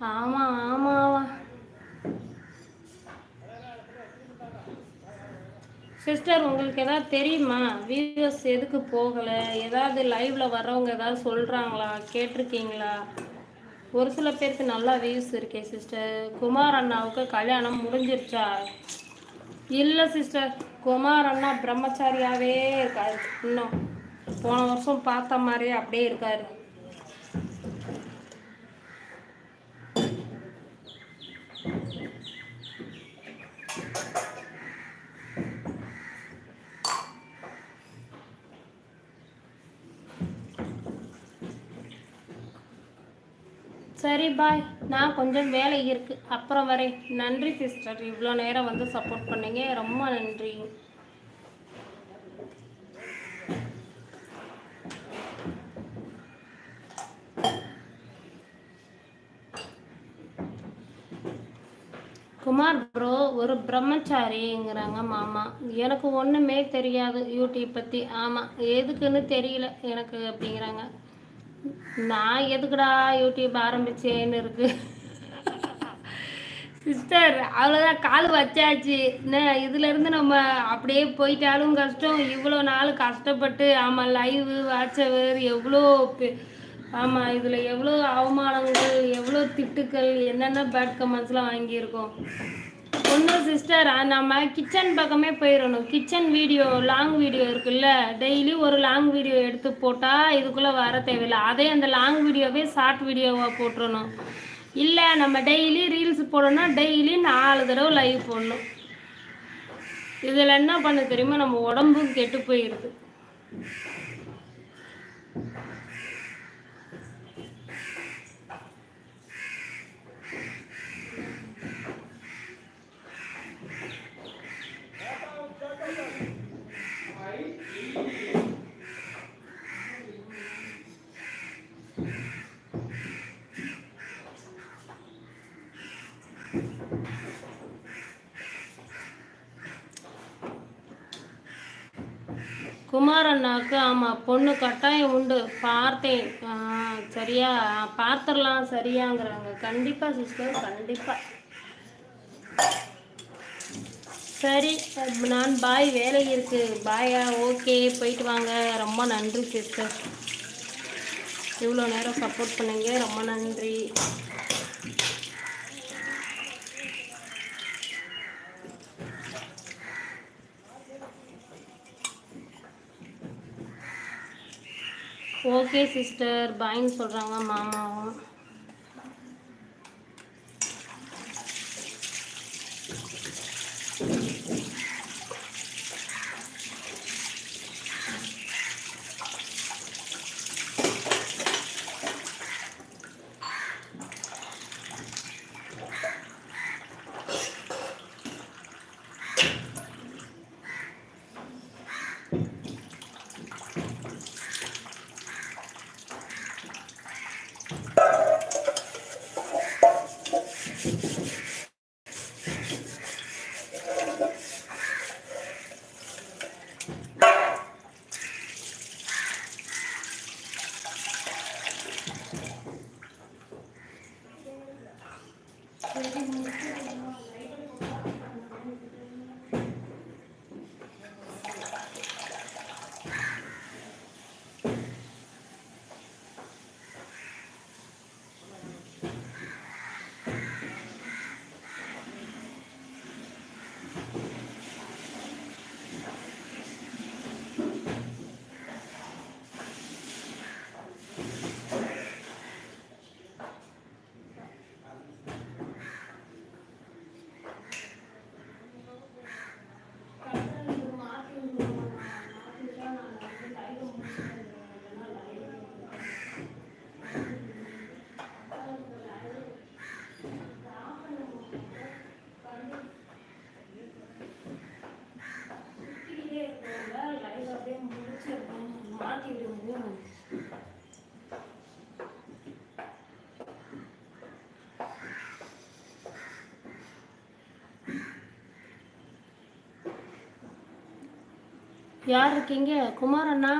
ஆமாம் ஆமாவா சிஸ்டர் உங்களுக்கு எதாவது தெரியுமா? வீடியோஸ் எதுக்கு போகலை? ஏதாவது லைவ்ல வர்றவங்க ஏதாவது சொல்கிறாங்களா கேட்டிருக்கீங்களா? ஒரு சில பேருக்கு நல்லா வியூஸ் இருக்கே சிஸ்டர் குமார் அண்ணாவுக்கு கல்யாணம் முடிஞ்சிருச்சா? இல்லை சிஸ்டர் குமார் அண்ணா பிரம்மச்சாரியாகவே இருக்காரு. இன்னும் போன வருஷம் பார்த்த மாதிரியே அப்படியே இருக்காரு. சரி பாய் நான் கொஞ்சம் வேலை இருக்கு. அப்புறம் வரேன். நன்றி சிஸ்டர் இவ்வளோ நேரம் வந்து சப்போர்ட் பண்ணீங்க. ரொம்ப நன்றி. குமார் ப்ரோ ஒரு பிரம்மச்சாரிங்கிறாங்க மாமா. எனக்கு ஒன்றுமே தெரியாது. யூடியூப் பற்றி ஆமாம் எதுக்குன்னு தெரியல. எனக்கு அப்படிங்கிறாங்க. நான் எதுக்குடா யூடியூப் ஆரம்பிச்சேன்னு இருக்கு. சிஸ்டர் அவ்வளோதான் கால் வச்சாச்சு. என்ன இதுலேருந்து நம்ம அப்படியே போயிட்டாலும் கஷ்டம். இவ்வளோ நாள் கஷ்டப்பட்டு ஆமாம் லைவு வாட்சவர் எவ்வளோ ஆமாம் இதில் எவ்வளோ அவமானங்கள் எவ்வளோ திட்டுக்கள் என்னென்ன பேட் கமெண்ட்ஸ்லாம் வாங்கியிருக்கோம். ஒன்றும் சிஸ்டர் நம்ம கிச்சன் பக்கமே போயிடணும் கிச்சன் வீடியோ லாங் வீடியோ இருக்குல்ல டெய்லி ஒரு லாங் வீடியோ எடுத்து போட்டால் இதுக்குள்ளே வர தேவையில்லை. அதே அந்த லாங் வீடியோவே ஷார்ட் வீடியோவாக போட்டுறணும். இல்லை நம்ம டெய்லி ரீல்ஸ் போடணும்னா டெய்லி நாலு தடவை லைவ் போடணும். இதில் என்ன பண்ண தெரியுமா? நம்ம உடம்பும் கெட்டு போயிடுது குமாரண்ணாவுக்கு ஆமாம் பொண்ணு கட்டாயம் உண்டு. பார்த்தேன். சரியா பார்த்துடலாம் சரியாங்கிறாங்க. கண்டிப்பாக சிஸ்டர் கண்டிப்பாக சரி நான் பாய் வேலை இருக்குது பாயா ஓகே போயிட்டு வாங்க. ரொம்ப நன்றி சிஸ்டர் இவ்வளோ நேரம் சப்போர்ட் பண்ணுங்க. ரொம்ப நன்றி. ஓகே சிஸ்டர் பாய்ன்னு சொல்கிறாங்க மாமாவும். யார் இருக்கீங்க? குமார் அண்ணா?